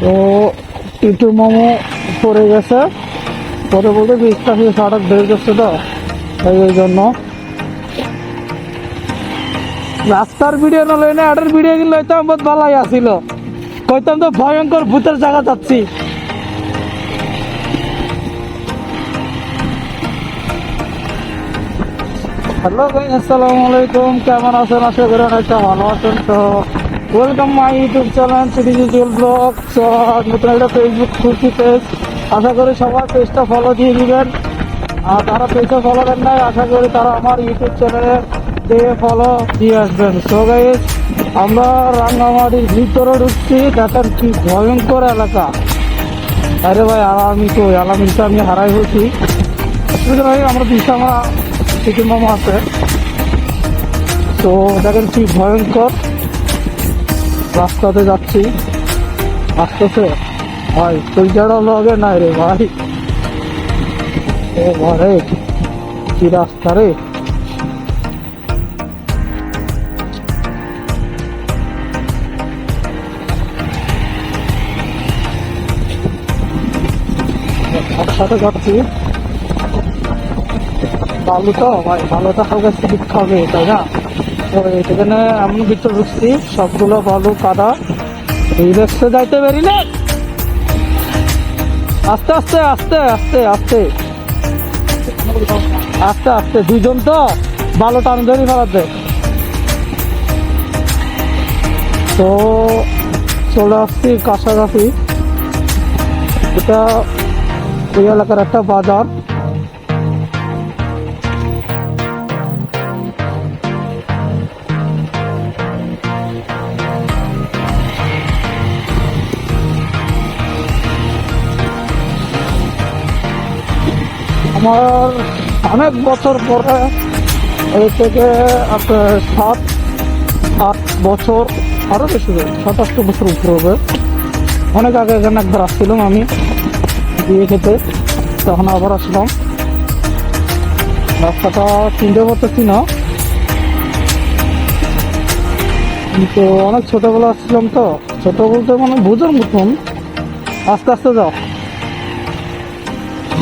তো টিটু মোমো পড়ে গেছে। পরে বলতে বিশটা থেকে সড়ক বের করছে তো তাই এই জন্য। রাস্তার ভিডিও না লইনে আটের ভিডিও গুলো হইতাম বহুত ভালাই আসিল কইতাম তো ভয়ঙ্কর ভূতের জায়গা যাচ্ছি। হ্যালো ভাই আসসালামু আলাইকুম। কেমন আছেন? আশা করি অনেকটা ভালো আছেন তো। Welcome my YouTube channel C digital blog তো নতুন একটা ফেসবুক খুলছি পেজ আশা করি সবার পেজটা ফলো দিয়ে দিবেন। আর তারা পেজটা ফলো দেন নাই, আশা করি তারা আমার ইউটিউব চ্যানেলে দিয়ে ফলো দিয়ে আসবেন। তো গাইজ আমরা রাঙ্গামাটির ভিতরে ঢুকছি। দেখেন কি ভয়ঙ্কর এলাকা। আরে ভাই, আলামি তো আলামিনটা আমি হারাই হয়েছি নাই আমরা দিশা আমার চিকেন মোমো আছে। তো দেখেন কি ভয়ঙ্কর। রাস্তাতে যাচ্ছি। আসতেছে। ভাই যারা লগে নাই রে ভাই। ও ঘরে, কি রাস্তা রে? একসাথে যাচ্ছি। বালু তো ভাই, বালুটা হালকা স্লিপ খাবে, তাই না? এখানে এমন ভিতরে ঢুকছি, সবগুলো বালু কাদা। রিল্যাক্সে যাইতে পারি না। আস্তে আস্তে আস্তে আস্তে আস্তে। আস্তে আস্তে, দুইজন তো বালু টান ধরি ফেলাতে তো চলে আসছি কাছাকাছি। এটা ওই এলাকার একটা বাজার। আমার অনেক বছর পরে এই থেকে আপনার সাত, আট বছর আরও বেশি হবে সাত আট বছর উপর হবে। অনেক আগে এখানে একবার আসছিলাম আমি বিয়ে খেতে, তখন আবার আসলাম। রাস্তাটা চিনতে পারতেছি না তো অনেক ছোটবেলা আসছিলাম তো, ছোট বলতে মানে বুঝার মতন। আস্তে আস্তে যাও।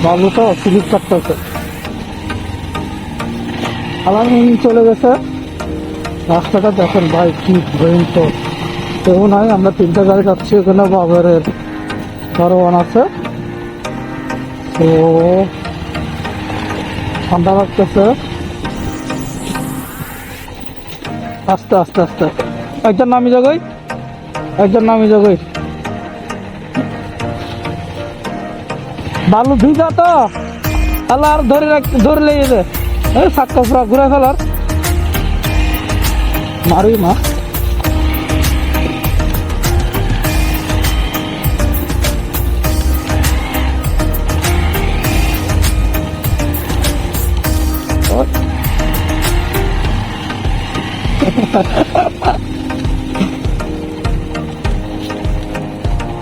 বাবুটা স্লিপ কাটতেছে। আলামিন চলে গেছে। রাস্তাটা দেখেন ভাই, কি ভয়ঙ্কর। কেউ নাই, আমরা তিনটা গাড়ি যাচ্ছি ওখানে বাবারের দারোয়ান আছে। তো ঠান্ডা লাগতেছে। আস্তে আস্তে আস্তে। একজন নামি জগই একজন নামি জগই বালু ভিজা তো। আল্লাহ আর ধরে ধরে লেগে দে এই সাক্কা পুরা ঘুরে ফেলার। মারি মা।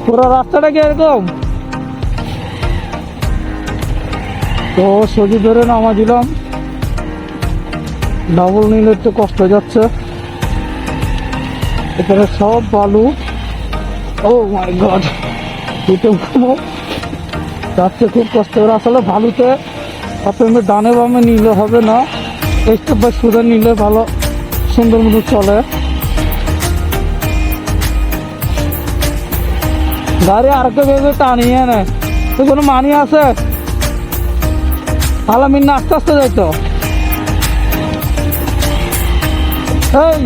পুরো রাস্তাটা কি এরকম? তো সজি ধরে নামা দিলাম। ডাবল নিলে একটু কষ্ট যাচ্ছে। এখানে সব বালু। ও মাই গড দুটো যাচ্ছে খুব কষ্ট। করে আসলে বালুতে আপনার ডানে বামে নিলে হবে না। স্টেপ বাই সোজা নিলে ভালো। সুন্দর মতো চলে। গাড়ি আর ভেবে টানিয়ে নেয় তো কোনো মানি আছে? আলামিন না আস্তে আস্তে যাইতো। এই